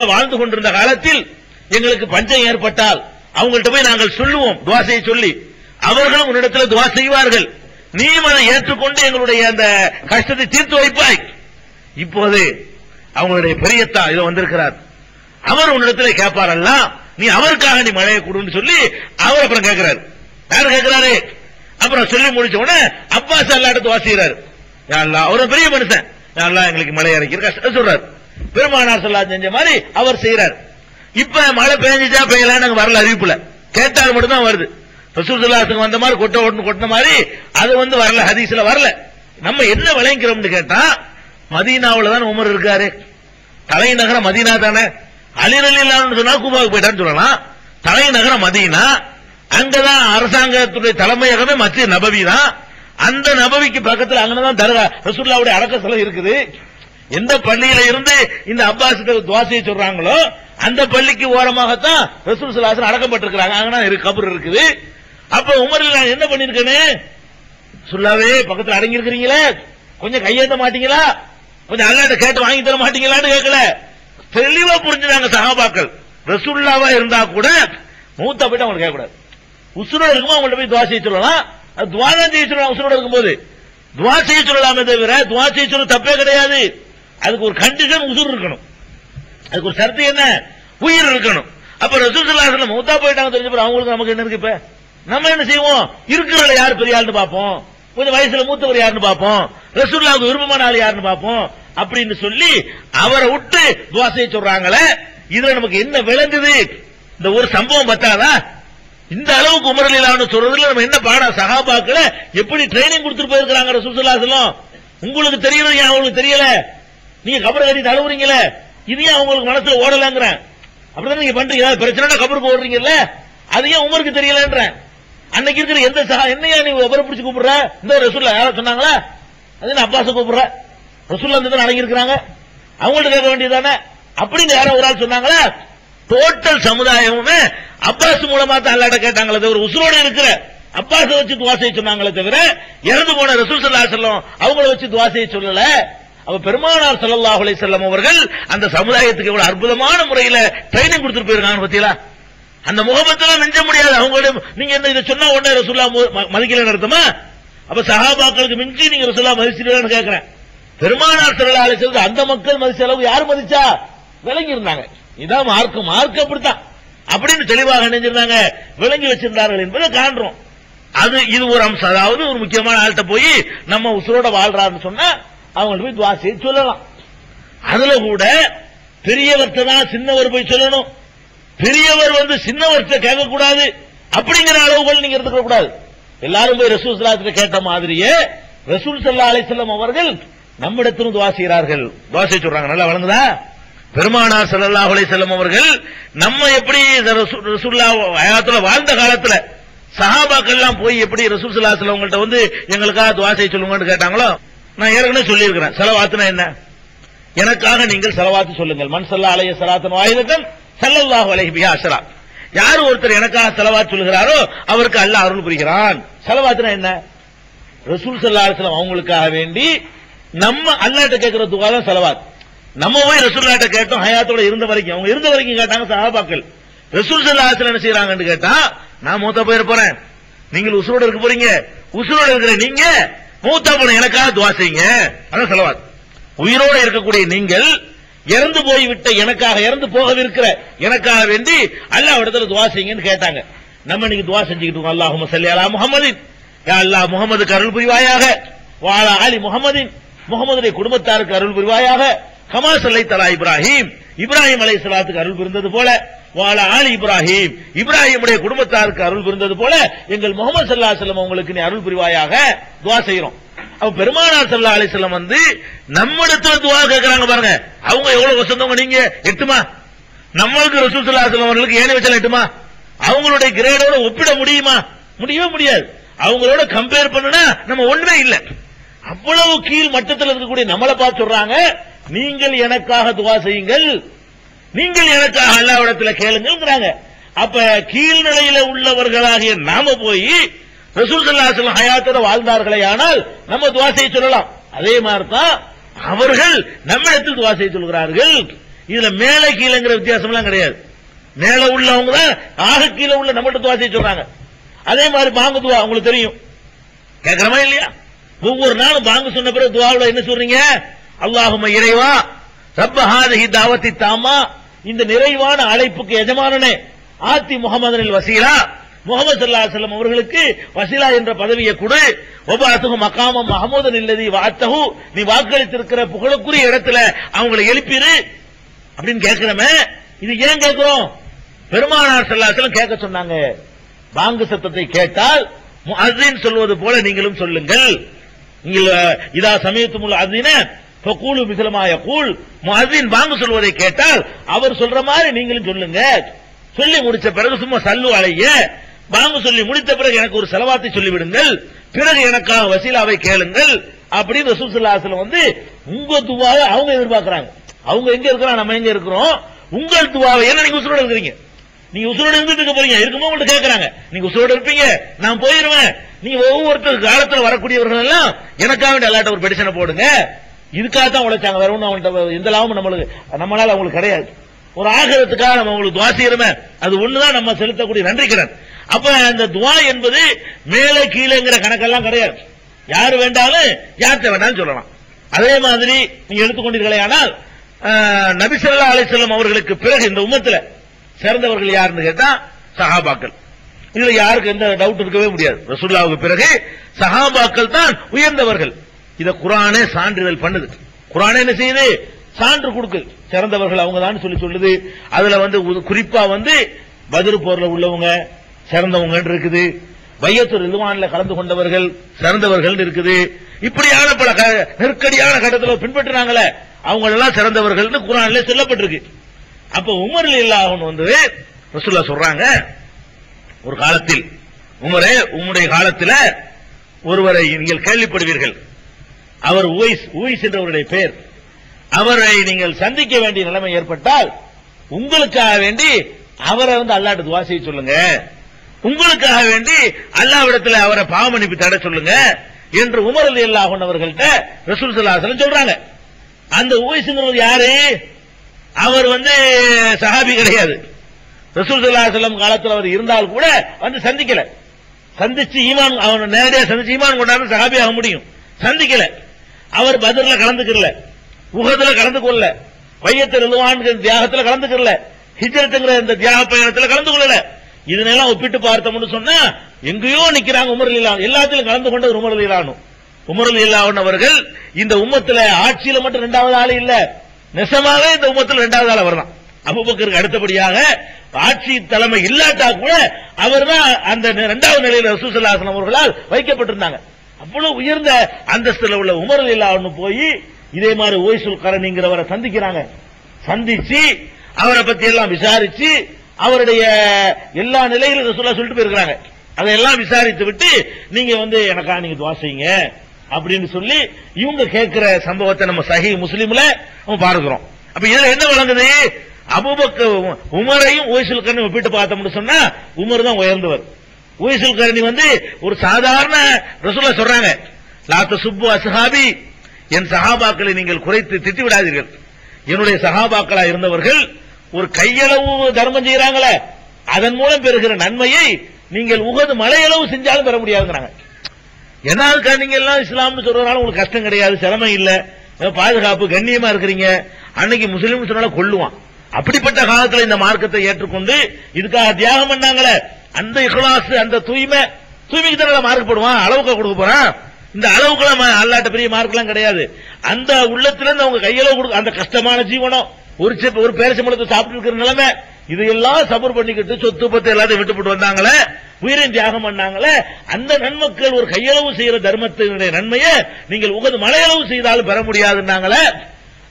வாழ்ந்து கொண்டிருந்த காலத்தில் எங்களுக்கு பஞ்சம் ஏற்பட்டால் அவங்கள்ட்ட போய் நாங்கள் சொல்லுவோம் துவாசையை சொல்லி. அவர்களும் உன்னிடத்தில் துவா செய்வார்கள். நீயும் அதை ஏற்றுக்கொண்டு எங்களுடைய அந்த கஷ்டத்தை தீர்த்து வைப்பாய். இப்போது அவங்களுடைய பெரியத்தா இதோ வந்திருக்கிறார். அவர் உன்னிடத்தில் கேட்பாரல்ல நீ அவருக்காக நீ மழையை கொடுன்னு சொல்லி அவர் அப்புறம் கேட்கிறாரு. யாரு கேட்கிறாரு? அப்புறம் சொல்லி முடிச்ச உடனே அப்பாஸ் அல்லாட்ட துவா செய்யறாரு யா அல்லாஹ், அவர் பெரிய மனுஷன். யா எங்களுக்கு மழை இறக்கிற கஷ்டம் சொல்றாரு. பெருமானார் சொல்லா செஞ்ச மாதிரி அவர் செய்யறார் இப்ப மழை பெஞ்சிச்சா பெய்யல வரல அறிவிப்புல. கேட்டால் மட்டும்தான் வருது. ரசூல் சல்லாசுக்கு வந்த மாதிரி கொட்ட ஓட்டு கொட்டின மாதிரி அது வந்து வரல ஹதீஸ்ல வரல. நம்ம என்ன விளைங்கிறோம்னு கேட்டா மதீனாவில் தான் உமர் இருக்காரு. தலைநகரம் மதீனா தானே. அலிரலில்லான்னு சொன்னா கூபாவுக்கு போயிட்டான்னு சொல்லலாம். தலைநகரம் மதீனா. அங்கதான் அரசாங்கத்துடைய தலைமையகமே மத்திய நபவி தான். அந்த நபவிக்கு பக்கத்தில் அங்கதான் தர்கா ரசூல்லாவுடைய அடக்க ஸ்தலம் இருக்குது. எந்த பள்ளியில இருந்து இந்த அப்பாஸ் துவாசையை சொல்றாங்களோ அந்த பள்ளிக்கு ஓரமாகத்தான் ரசூல் சலாசன் அடக்கப்பட்டிருக்கிறாங்க. அங்கதான் இருக்கு கபர் இருக்குது. அப்ப உமரில் நான் என்ன பண்ணிருக்கேன்னு சொல்லாவே பக்கத்தில் அடங்கி இருக்கிறீங்களே கொஞ்சம் கையேந்த மாட்டீங்களா? கொஞ்சம் அல்லாட்ட கேட்டு வாங்கி தர மாட்டீங்களான்னு கேட்கல. தெளிவா புரிஞ்சுனாங்க சகாபாக்கள் ரசுல்லாவா இருந்தா கூட மூத்தா போயிட்டு அவங்களுக்கு கேட்கக்கூடாது. உசுரோட இருக்குமோ அவங்கள்ட்ட போய் துவா செய்ய சொல்லலாம். அது செய்ய சொல்லலாம் உசுரோட இருக்கும்போது துவா செய்ய சொல்லலாமே தவிர துவா செய்ய சொல்ல தப்பே கிடையாது. அதுக்கு ஒரு கண்டிஷன் உசுர் இருக்கணும். அதுக்கு ஒரு சர்த்து என்ன? உயிர் இருக்கணும். அப்ப ரசூசல்லாசலம் மூத்தா போயிட்டாங்க தெரிஞ்ச பிறகு அவங்களுக்கு நமக்கு என்ன இருக்கு இப்ப? நம்ம என்ன செய்வோம்? இருக்கிறவங்கள யார் பெரிய ஆள்னு பார்ப்போம்? கொஞ்சம் வயசுல மூத்தவர் யாருன்னு பார்ப்போம்? ரசூல்லாவுக்கு விருப்பமான ஆள் யாருன்னு பார்ப்போம்? அப்படின்னு சொல்லி அவரை விட்டு துவாசையை சொல்றாங்களே இதுல நமக்கு என்ன விளங்குது? இந்த ஒரு சம்பவம் பத்தாதா? இந்த அளவுக்கு உமரலீலான்னு சொல்றதுல நம்ம என்ன பாடம் சகாபாக்களை எப்படி ட்ரைனிங் கொடுத்துட்டு போயிருக்கிறாங்க ரசூசல்லாசலம் உங்களுக்கு தெரியல ஏன் அவங்களுக்கு தெரியல. நீங்க கபர் கட்டி தழுவுறீங்களே இது அவங்களுக்கு மனசுல ஓடலங்கிறேன். அப்படிதான் நீங்க பண்றீங்க? ஏதாவது பிரச்சனை கபர் போடுறீங்கல்ல? அது ஏன் உமருக்கு தெரியலன்ற அன்னைக்கு இருக்கிற எந்த சகா என்னையா நீ உபரை பிடிச்சு கூப்பிடுற? இந்த ரசூல்லா யாரும் சொன்னாங்களா? அது நான் அப்பாச கூப்பிடுற? ரசூல்லா இந்த அடங்கி இருக்கிறாங்க. அவங்கள்ட்ட கேட்க வேண்டியதானே அப்படின்னு யாரோ ஒரு ஆள் சொன்னாங்களா? டோட்டல் சமுதாயமுமே அப்பாஸ் மூலமா தான் அல்லாட்ட கேட்டாங்களே தவிர உசுரோடு இருக்கிற அப்பாஸ் வச்சு துவாசையை சொன்னாங்களே தவிர இறந்து போன ரசூல் சல்லா செல்லம் அவங்கள வச்சு துவாசையை சொல்லலை சொல்லல. அப்ப பெருமானார் சல்லாஹ் அலைஹி செல்லம் அவர்கள் அந்த சமுதாயத்துக்கு எவ்வளவு அற்புதமான முறையில ட்ரைனிங் கொடுத்துட்டு போயிருக்காங்க பத்தியலா? அந்த முகமத்தெல்லாம் நெஞ்ச முடியாது. அவங்களோட நீங்க என்ன இதை சொன்னா உடனே ரசுல்லா மு- மதிக்கல அர்த்தமா அப்ப சகாபாக்களுக்கு மிஞ்சி நீங்க ரசுல்லா மதிச்சிருக்கான்னு கேட்கிறேன் பெருமானார் சல்லா அலைஹி செல்வது அந்த மக்கள் மதிச்ச அளவு யார் மதிச்சா? விளங்கி இருந்தாங்க. இதான் மார்க்கம் மார்க் அப்படித்தான். அப்படின்னு தெளிவாக நினைஞ்சிருந்தாங்க. விளங்கி வச்சிருந்தார்கள் என்பதை காண்றோம். அது இது ஒரு அம்சம். அதாவது ஒரு முக்கியமான ஆள்கிட்ட போய் நம்ம உசுரோட வாழ்றாருன்னு சொன்னா அவங்கள்ட்ட போய் துவா செய்து சொல்லலாம். அதுல கூட பெரியவர்கிட்ட தான் சின்னவர் போய் சொல்லணும். பெரியவர் வந்து சின்னவர்கிட்ட கேட்கக்கூடாது. அப்படிங்கிற அளவுகள் நீங்க இருந்துக்க கூடாது எல்லாரும் போய் ரசூல் சலாத்துல கேட்ட மாதிரியே ரசூல் சல்லா அலிசல்லம் அவர்கள் நம்மிடத்திலும் துவா செய்கிறார்கள். துவா செய்ய சொல்றாங்க. நல்லா வழங்குதா? பெருமானார் சல்லாஹ் அலைஹி அவர்கள் நம்ம எப்படி ரசூல்லா ரசூ- ஹயாத்துல வாழ்ந்த காலத்துல சஹாபாக்கள் எல்லாம் போய் எப்படி ரசூல் ஸல்லல்லாஹு அவங்கள்ட்ட வந்து எங்களுக்காக துவா செய்ய சொல்லுங்கன்னு கேட்டாங்களோ? நான் ஏற்கனவே சொல்லியிருக்கிறேன். செலவாத்துனா என்ன? எனக்காக நீங்கள் செலவாத்து சொல்லுங்கள். மண் சல்லா அலைய சலாத்தன் வாயுதன் சல்லல்லாஹு அலைஹி பிஹா யார் ஒருத்தர் எனக்காக செலவாத்து சொல்கிறாரோ அவருக்கு அல்ல அருள் புரிகிறான். செலவாத்துனா என்ன? ரசூல் சல்லா அலிஸ்லாம் அவங்களுக்காக வேண்டி நம்ம அல்லாட்ட கேட்கிற துகா தான் செலவாத். நம்ம போய் ரசூல்லாட்ட கேட்டோம் ஹயாத்தோட இருந்த வரைக்கும். அவங்க இருந்த வரைக்கும் கேட்டாங்க சஹாபாக்கள். ரசூல் சல்லா அலிஸ்லாம் என்ன செய்யறாங்கன்னு கேட்டா நான் மூத்த போயிருப்போறேன் நீங்கள் உசுரோட இருக்க போறீங்க. உசுரோட இருக்கிற நீங்க மூத்தா போன எனக்காக துவா செய்யுங்க. அதான் செலவாது. உயிரோடு இருக்கக்கூடிய நீங்கள் இறந்து போய்விட்ட எனக்காக இறந்து போகவிருக்கிற எனக்காக வேண்டி அல்லாஹ் இடத்துல துவா செய்யுங்கன்னு கேட்டாங்க. நம்ம இன்னைக்கு துவா செஞ்சுக்கிட்டு இருக்கோம். அல்லாஹும்ம ஸல்லி அலா முஹம்மதின். யா அல்லாஹ் முகமது அருள் புரிவாயாக. வாழ ஆலி முகமதின் முகமதுடைய குடும்பத்தாருக்கு அருள் புரிவாயாக. கமா சல்லை தலா இப்ராஹிம். இப்ராஹிம் அலை சலாத்துக்கு அருள் புரிந்தது போல வாழ ஆலி இப்ராஹிம். இப்ராஹிமுடைய குடும்பத்தாருக்கு அருள் புரிந்தது போல எங்கள் முகமது சல்லா செல்லம் உங்களுக்கு நீ அருள் புரிவாயாக துவா செய்யறோம் அப்ப பெருமானார் சல்லா அலிசல்லம் வந்து நம்மிடத்துல துவா கேட்கறாங்க பாருங்க. அவங்க எவ்வளவு வசந்தவங்க நீங்க? எட்டுமா? நம்மளுக்கு ரசூல் சல்லா செல்லம் அவர்களுக்கு ஏழை வச்சல எட்டுமா? அவங்களுடைய கிரேடோட ஒப்பிட முடியுமா? முடியவே முடியாது. அவங்களோட கம்பேர் பண்ணுனா நம்ம ஒண்ணுமே இல்லை. அவ்வளவு கீழ் மட்டத்தில் இருக்கக்கூடிய நம்மளை பார்த்து சொல்றாங்க. நீங்கள் எனக்காக துவா செய்யுங்கள். நீங்கள் எனக்காக அல்லாவிடத்துல கேளுங்கிறாங்க அப்ப கீழ்நிலையில உள்ளவர்களாகிய நாம போய் ரசூல் ஸல்லல்லாஹு ஹயாத்தோட வாழ்ந்தார்களே ஆனால் நம்ம துவா செய்ய சொல்லலாம். அதே மாதிரி தான் அவர்கள் நம்மிடத்தில் துவா செய்ய சொல்கிறார்கள். இதுல மேலே கீழேங்கிற வித்தியாசம் எல்லாம் கிடையாது. மேல உள்ளவங்க தான் ஆக கீழே உள்ள நம்மகிட்ட துவா செய்ய சொல்றாங்க. அதே மாதிரி பாங்கு துவா உங்களுக்கு தெரியும். கேட்கிறமா இல்லையா? ஒவ்வொரு நாளும் பாங்கு சொன்ன பிறகு துவாவில் என்ன சொல்றீங்க? அல்லாஹும இறைவா ரப்பஹாதிஹி தாவத்தி தாமா இந்த நிறைவான அழைப்புக்கு எஜமானனே ஆத்தி முகமதனில் வசீலா முகமது சல்லா செல்லம் அவர்களுக்கு வசீலா என்ற பதவியை கொடு. ஒபாத்துகு மகாமம் மஹமூதன் இல்லதி வாத்தகு நீ வாக்களித்திருக்கிற புகழுக்குரிய இடத்துல அவங்களை எழுப்பிடு அப்படின்னு கேட்கிறோமே இது ஏன் கேட்கிறோம்? பெருமானார் செல்லாசலம் கேட்க சொன்னாங்க. பாங்கு சத்தத்தை கேட்டால் முஅஸ்ஸின் சொல்வது போல நீங்களும் சொல்லுங்கள். நீங்கள் அஹ், இதா சமயத்துமுல் அஸ்ஸின ஃபகூலு மிஸ்லமா யகூல் முஅஸ்ஸின் பாங்கு சொல்வதை கேட்டால் அவர் சொல்ற மாதிரி நீங்களும் சொல்லுங்க. சொல்லி முடிச்ச பிறகு சும்மா சல்லு அலைய. வாங்க சொல்லி முடித்த பிறகு எனக்கு ஒரு செலவாத்தை சொல்லிவிடுங்கள். பிறகு எனக்காக வசீலாவை கேளுங்கள். அப்படின்னு ரசூல் வந்து உங்க துவாவை அவங்க எதிர்பார்க்கிறாங்க. அவங்க எங்க இருக்கிறோம் நம்ம எங்க இருக்கிறோம்? உங்கள் துவாவை என்ன நீங்க உசுரோட இருக்கிறீங்க? நீங்க உசுரோட இருந்துட்டு இருக்க போறீங்க. இருக்குமோ உங்களுக்கு கேட்கறாங்க. நீங்க உசுரோட இருப்பீங்க. நான் போயிருவேன். நீங்க ஒவ்வொருத்தர் காலத்துல வரக்கூடியவர்கள் எல்லாம் எனக்காக வேண்டிய எல்லாட்ட ஒரு பெடிஷனை போடுங்க. இதுக்காக தான் உழைச்சாங்க. வேற ஒன்றும் அவங்கள்ட்ட எந்த லாபமும் நம்மளுக்கு நம்மளால அவங்களுக்கு கிடையாது. ஒரு ஆகிறதுக்காக நம்ம உங்களுக்கு துவா செய்யறோமே அது ஒண்ணுதான் நம்ம செலுத்தக்கூடிய நன்றி கடன். அப்ப அந்த துவா என்பது மேலே கீழேங்கிற கணக்கெல்லாம் கிடையாது. யார் வேண்டாலும் யார்கிட்ட வேண்டாலும் சொல்லலாம். அதே மாதிரி நீங்க எடுத்துக்கொண்டீர்களே ஆனால் நபி அலிசல்லம் அவர்களுக்கு பிறகு இந்த உம்மத்துல சிறந்தவர்கள் யாருன்னு கேட்டா சஹாபாக்கள். இதுல யாருக்கு எந்த டவுட் இருக்கவே முடியாது. ரசுல்லாவுக்கு பிறகு சஹாபாக்கள் தான் உயர்ந்தவர்கள். இத குரானே சான்றிதழ் பண்ணுது. குரானே என்ன செய்யுது? சான்று கொடுக்குது. சிறந்தவர்கள் அவங்க தான் சொல்லி சொல்லுது. அதுல வந்து குறிப்பா வந்து பதிரு போர்ல உள்ளவங்க சிறந்தவங்க இருக்குது. வையத்தூர் ரிதுவான்ல கலந்து கொண்டவர்கள் சிறந்தவர்கள் இருக்குது. இப்படியான பல க- நெருக்கடியான கட்டத்தில் பின்பற்றினாங்களே அவங்க எல்லாம் சிறந்தவர்கள் குரான்ல சொல்லப்பட்டிருக்கு. அப்ப உமர் இல்லாஹன் வந்து ரசூல்லா சொல்றாங்க ஒரு காலத்தில் உமரே உம்முடைய காலத்தில் ஒருவரை நீங்கள் கேள்விப்படுவீர்கள். அவர் உவைஸ் உவைஸ் என்றவருடைய பெயர் அவரை நீங்கள் சந்திக்க வேண்டிய நிலைமை ஏற்பட்டால் உங்களுக்காக வேண்டி அவரை வந்து அல்லாட்டு துவா செய்ய சொல்லுங்க. உங்களுக்காக வேண்டி அல்லாவிடத்தில் அவரை பாவமன்னிப்பு தட சொல்லுங்க என்று உமர் அலி அல்லாஹன் அவர்கள்ட்ட ரசூல் சல்லாஹ் சொல்றாங்க. அந்த உவைசுங்கிறது யாரு? அவர் வந்து சஹாபி கிடையாது. ரசூல் ஸல்லல்லாஹு காலத்தில் அவர் இருந்தால் கூட வந்து சந்திக்கல. சந்திச்சு ஈமான் அவன் நேரடியாக சந்திச்சு ஈமான் கொண்டாந்து சஹாபி ஆக முடியும். சந்திக்கல. அவர் பதில கலந்துக்கல உகத்துல கலந்து கொள்ளல வையத்தில் ரிலுவான்கிற தியாகத்துல கலந்துக்கல ஹிஜரத்துங்கிற இந்த தியாக பயணத்துல கலந்து கொள்ளல இதனெல்லாம் ஒப்பிட்டு பார்த்தோம்னு சொன்னா எங்கேயோ நிக்கிறாங்க உமர் இல்லா எல்லாத்திலும் கலந்து கொண்டது உமர் இல்லானும் உமர் இல்லாவன் அவர்கள் இந்த உம்மத்துல ஆட்சியில மட்டும் ரெண்டாவது ஆள் இல்ல. நெசமாவே இந்த உம்மத்துல ரெண்டாவது ஆள் அவர் தான் அபுபக்கருக்கு அடுத்தபடியாக ஆட்சி தலைமை இல்லாட்டா கூட அவர் தான் அந்த இரண்டாவது நிலையில் ரசூசல்லாசன் அவர்களால் வைக்கப்பட்டிருந்தாங்க. அவ்வளவு உயர்ந்த அந்தஸ்துல உள்ள உமர் இல்லான்னு போய் இதே மாதிரி ஓய்சுல் கரணிங்கிறவரை சந்திக்கிறாங்க. சந்திச்சு அவரை பத்தி எல்லாம் விசாரிச்சு அவருடைய எல்லா நிலையிலும் சொல்ல சொல்லிட்டு போயிருக்காங்க அதையெல்லாம் விசாரித்து விட்டு நீங்க வந்து எனக்கா நீங்க துவா செய்யுங்க அப்படின்னு சொல்லி இவங்க கேட்கிற சம்பவத்தை நம்ம சஹி முஸ்லீம்ல நம்ம பார்க்கிறோம். அப்ப இதுல என்ன வழங்குது? அபுபக்க உமரையும் ஓய்சுல் கரணி ஒப்பிட்டு பார்த்தோம்னு சொன்னா உமர் தான் உயர்ந்தவர். ஓய்சுல் கருணி வந்து ஒரு சாதாரண ரசூலா சொல்றாங்க. லாத்த சுப்பு அசஹாபி என் சஹாபாக்களை நீங்கள் குறைத்து திட்டி விடாதீர்கள் என்னுடைய சஹாபாக்களா இருந்தவர்கள் ஒரு கையளவு தர்மம் செய்யறாங்களே அதன் மூலம் பெறுகிற நன்மையை நீங்கள் உகது மலையளவு செஞ்சாலும் பெற முடியாதுங்கிறாங்க. என்னாலுக்கா நீங்க எல்லாம் இஸ்லாம்னு சொல்றதுனால உங்களுக்கு கஷ்டம் கிடையாது சிரமம் இல்ல. பாதுகாப்பு கண்ணியமா இருக்கிறீங்க. அன்னைக்கு முஸ்லீம் சொன்னால கொள்ளுவான் அப்படிப்பட்ட காலத்துல இந்த மார்க்கத்தை ஏற்றுக்கொண்டு இதுக்காக தியாகம் பண்ணாங்களே அந்த இஹ்லாஸ் அந்த தூய்மை தூய்மைக்கு தான் மார்க் போடுவான்? அளவுக்கு கொடுக்க போறான். இந்த அளவுக்கு அல்லாட்ட பெரிய மார்க்லாம் கிடையாது. அந்த உள்ளத்துல இருந்து அவங்க கையளவு கொடுக்க அந்த கஷ்டமான ஜீவனம் ஒரு செப் ஒரு பேரசம்பளத்தை சாப்பிட்டு இருக்கிற நிலைமை இதையெல்லாம் சபர் பண்ணிக்கிட்டு சொத்து பத்து எல்லாத்தையும் விட்டுப்பட்டு வந்தாங்களே உயிரின் தியாகம் பண்ணாங்களே அந்த நன்மக்கள் ஒரு கையளவு செய்யற தர்மத்தினுடைய நன்மையை நீங்கள் உகது மலையளவு செய்தாலும் பெற முடியாதுன்னாங்களே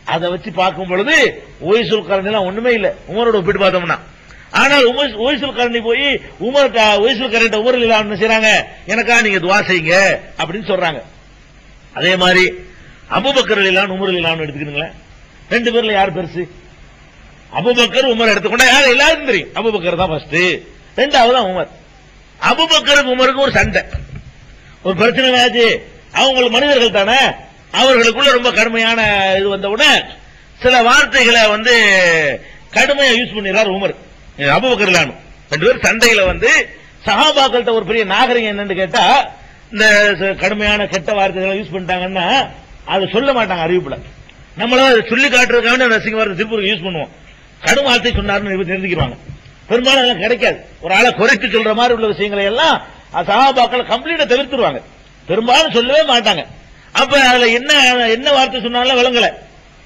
அதை வச்சு பார்க்கும் பொழுது ஓய்சுல் கரணி ஒண்ணுமே இல்ல. உமரோட ஒப்பிட்டு பார்த்தோம்னா. ஆனால் ஒய்சுல் கரண்டி போய் உமர் ஒய்சுல் கரண்ட உமர் என்ன செய்யறாங்க எனக்கா நீங்க துவா செய்யுங்க அப்படின்னு சொல்றாங்க. அதே மாதிரி அபுபக்கர் இல்லான்னு உமர் இல்லான்னு எடுத்துக்கிறீங்களேன் ரெண்டு பேர்ல யார் பெருசு? அபுபக்கர் உமர் எடுத்துக்கொண்டா யார்? எல்லாரும் தெரியும். அபுபக்கர் தான் ஃபர்ஸ்ட் ரெண்டாவது தான் உமர். அபுபக்கருக்கு உமருக்கு ஒரு சண்டை. ஒரு பிரச்சனை ஆச்சு அவங்க மனிதர்கள் தானே? அவர்களுக்குள்ள ரொம்ப கடுமையான இது வந்தவுடன் சில வார்த்தைகளை வந்து கடுமையா யூஸ் பண்ணிடுறார் உமர். அபுபக்கர்லானு ரெண்டு பேரும் சண்டையில வந்து சகாபாக்கள்கிட்ட ஒரு பெரிய நாகரிகம் என்னன்னு கேட்டா இந்த ச- கடுமையான கெட்ட வார்த்தைகளை யூஸ் பண்ணிட்டாங்கன்னா அதை சொல்ல மாட்டாங்க அறிவிப்புல. நம்மளும் அதை சொல்லி காட்டுறதுக்காக நரசிங்க வார்த்தை திருப்பூர் யூஸ் பண்ணுவோம். கடும் வார்த்தை சொன்னாருன்னு தெரிஞ்சுக்கிறாங்க பெரும்பாலும் அதெல்லாம் கிடைக்காது. ஒரு ஆளை குறைத்து சொல்ற மாதிரி உள்ள விஷயங்களை எல்லாம் சகாபாக்களை கம்ப்ளீட்டா தவிர்த்துருவாங்க. பெரும்பாலும் சொல்லவே மாட்டாங்க. அப்ப அதுல என்ன என்ன வார்த்தை சொன்னாலும் விளங்கல.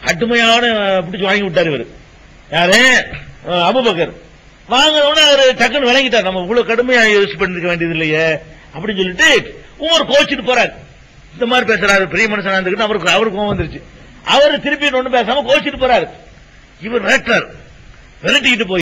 கடுமையான பிடிச்சு வாங்கி விட்டார் இவர். யாரு? Abu Bakr Abu Bakr. வாங்கினோட அவரு டக்குன்னு விளங்கிட்டார். நம்ம இவ்வளவு கடுமையா யூஸ் பண்ணிருக்க வேண்டியது இல்லையே அப்படின்னு சொல்லிட்டு ஊர் கோச்சிட்டு போறாரு. இந்த மாதிரி பேசுறாரு பெரிய மனுஷனா இருந்துக்கிட்டு அவருக்கு அவருக்கு கோவம் வந்துருச்சு. அவரு திருப்பி ஒண்ணு பேசாம கோச்சிட்டு போறாரு. இவர் ரேட்டர் விரட்டிக்கிட்டு போய்